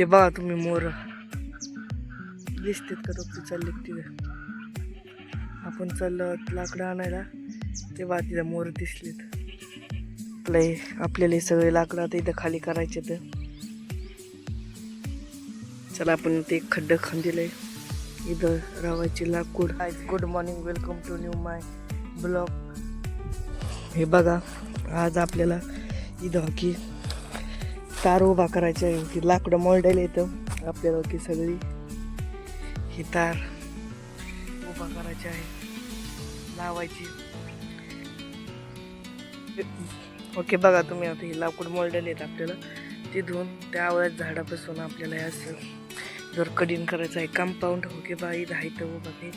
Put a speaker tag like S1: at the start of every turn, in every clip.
S1: ते बघा तुम्ही मोर दिसतेत का ते चालले तिथे? आपण चाललो लाकडं आणायला ते तेव्हा तिथं मोर दिसलेत. आपलं आपल्याला हे सगळे लाकडं आता इथं खाली करायचे तर चला आपण ते खड्डं खड्डं खांदिलंय. इथं रावायची लाकूड. Hi good morning welcome to new my blog हे बघा आज आपल्याला इथं की तार उभा करायची आहे की लाकडं मोल्डायला येतं. आपल्याला की सगळी. ही तार उभा करायची आहे. लावायची. ओके बघा तुम्ही आता ही लाकूड मोल्डायला येत आपल्याला. तिथून त्या आवळ्यात झाडापासून आपल्याला हे असं जर कडिंग करायचं आहे कंपाऊंड हो की बा इथं आहे तर उभा की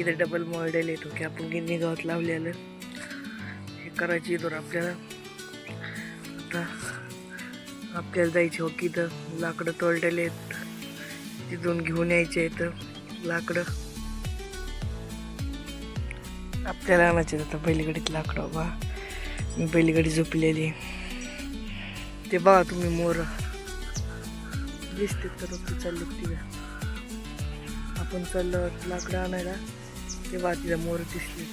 S1: इथं डबल मोल्डायला येतो की आपण गिन्नी गावात लावलेलं. हे करायची इथून आपल्याला. आपल्याला जायचे हो की इथं लाकडं तोडलेले आहेत. तिथून घेऊन यायचे आहेत लाकडं. आपल्याला आणायचे आता बैलगाडीत लाकडं बा. मी बैलगाडी झोपलेली. ते बघा तुम्ही मोर. दिसते तर ते चालले तिथे आपण चाललो लाकडं आणायला तेव्हा तिथं मोर दिसले.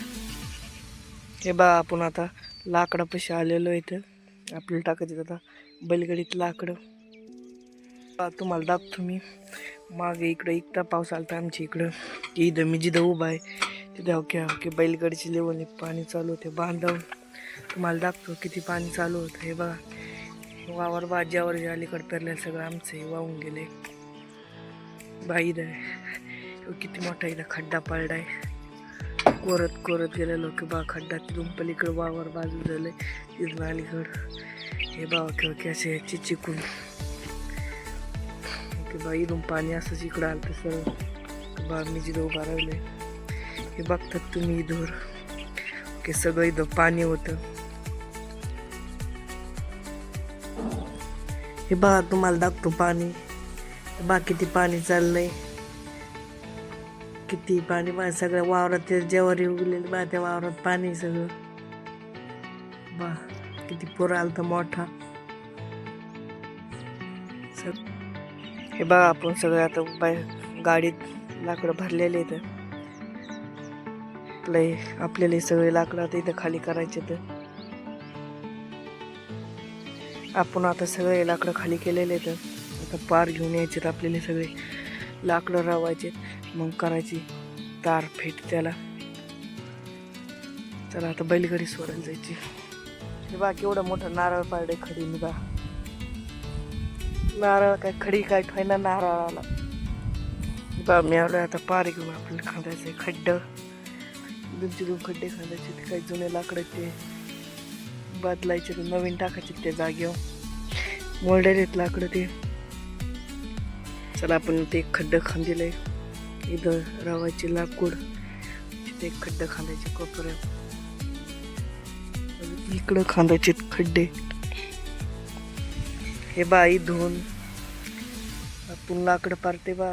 S1: हे बा आपण आता लाकडापाशी आलेलो इथं. आपल्याला टाकायचं आता. बैलगाडीत लाकडं. तुम्हाला दाखतो मी. मागे इकडं एकदा पाऊस आलता आमच्या इकडं. की इथं मी जिथं उभा आहे तिथं ओके ओके बैलगाडीची लेवल पाणी चालू होते बांधवून. तुम्हाला दाखतो किती पाणी चालू होतं. हे बघा. वावर बाज्यावर जे अलीकडे पेरलेलं सगळं आमचं हे वाहून गेले बाईद आहे किती मोठा इथं खड्डा पडलाय. कोरत कोरत गेलेलो की बा खड्डा तिथून पलीकडे वावर बाजू झाले. तिथून अलीकडं हे बा किंवा की असे चिचिकून की बा इथून पाणी असंच इकडं आलं तसं बा मी जिथं उभा राहिले हे बघतात तुम्ही इधर की सगळं इथं पाणी होतं. हे बघा तुम्हाला दाखतो पाणी. बाकी बा किती पाणी चाललंय. किती पाणी बा सगळ्या वावरात ते जेवारी उगलेली बा त्या वावरात पाणी सगळं. बा किती पुर आलं तर मोठा. सग हे बघा आपण सगळं आता बाय गाडीत लाकडं भरलेले आहेत. आपले आपल्याला सगळे लाकडं आता इथं खाली करायचे तर आपण आता सगळे लाकडं खाली केलेले तर आता पार घेऊन यायचे तर आपल्याला सगळे. लाकडं रवायचे मग करायची तार फेट त्याला. चला आता बैलगाडी सोडायला जायची. हे बा केवढं मोठं नारळ पाडे खडी निघा. नारळ काय खडी काय ठेवणार नारळाला? बा मी आलो आता पार घेऊन आपल्याला खांदायचं खड्ड खड्डं. दोनचे दोन खड्डे खांदायचे ते काही जुने लाकडं ते. बदलायचे ते नवीन टाकायचे त्या जागेवर. मोल्डेल लाकडं ते. चला आपण ते एक खड्डं खांदिलंय. इथं रवायचे लाकूड तिथे एक खड्डं खांदायचे कोपऱ्यात. इकडं खांदायचे खड्डे. हे बा धुवून आपण लाकडं पारते बा.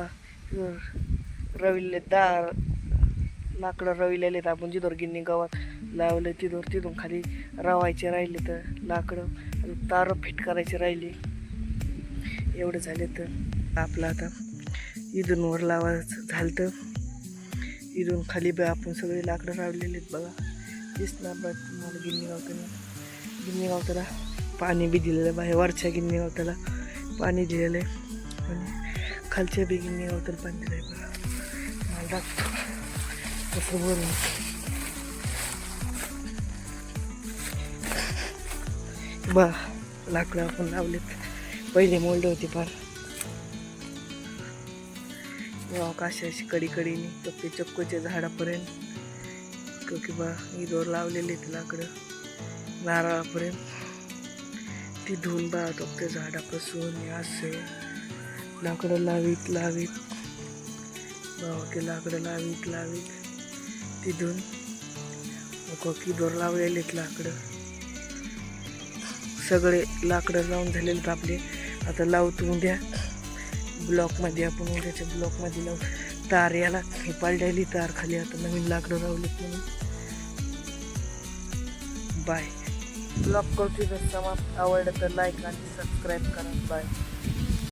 S1: रविले दार लाकडं रविलेले आहेत. आपण जिथवर गिन्नी गावात लावलं तिथवर तिथून खाली रवायचे राहिले तर लाकडं तारं तार फिट करायचे राहिले. एवढं झाले तर आपलं आता इथून वर लावायचं झालं तर. इथून खाली बा आपण सगळे लाकडं रावलेले आहेत बघा. दिसणार बा तुम्हाला गिन्नी गावताना गिन्नी गावताला पाणी बी दिलेलं आहे. बाहेर वरच्या गिन्नी गावताला पाणी दिलेलं आहे. आणि खालच्या बी गिन्नी गावताला पाणी दिलं आहे बघा. मला दाखतो तसं वरून. बा लाकडं आपण लावलेत. पहिले मोल्ड होते फार. अशी अशी कडी कडीने चक्के चक्कूच्या चक्कोच्या झाडापर्यंत की बा इदोर लावलेले लाकडं नारळापर्यंत. ती धुवून बाळत त्या झाडापासून असे. लाकडं लावीत लावीत. बाबा लाकडं लावीत लावीत. तिथून कोकी दोर लावलेलेत लाकडं. सगळे लाकडं लावून झालेले आहेत आपले. आता लावतो उद्या ब्लॉकमध्ये आपण उद्याच्या ब्लॉकमध्ये लावू. तार याला हे पालडायली तार खाली आता नवीन लाकडं लावलेत म्हणून. बाय ब्लॉग करतो समाप्त. आवडलं तर लाईक आणि सबस्क्राईब करा. बाय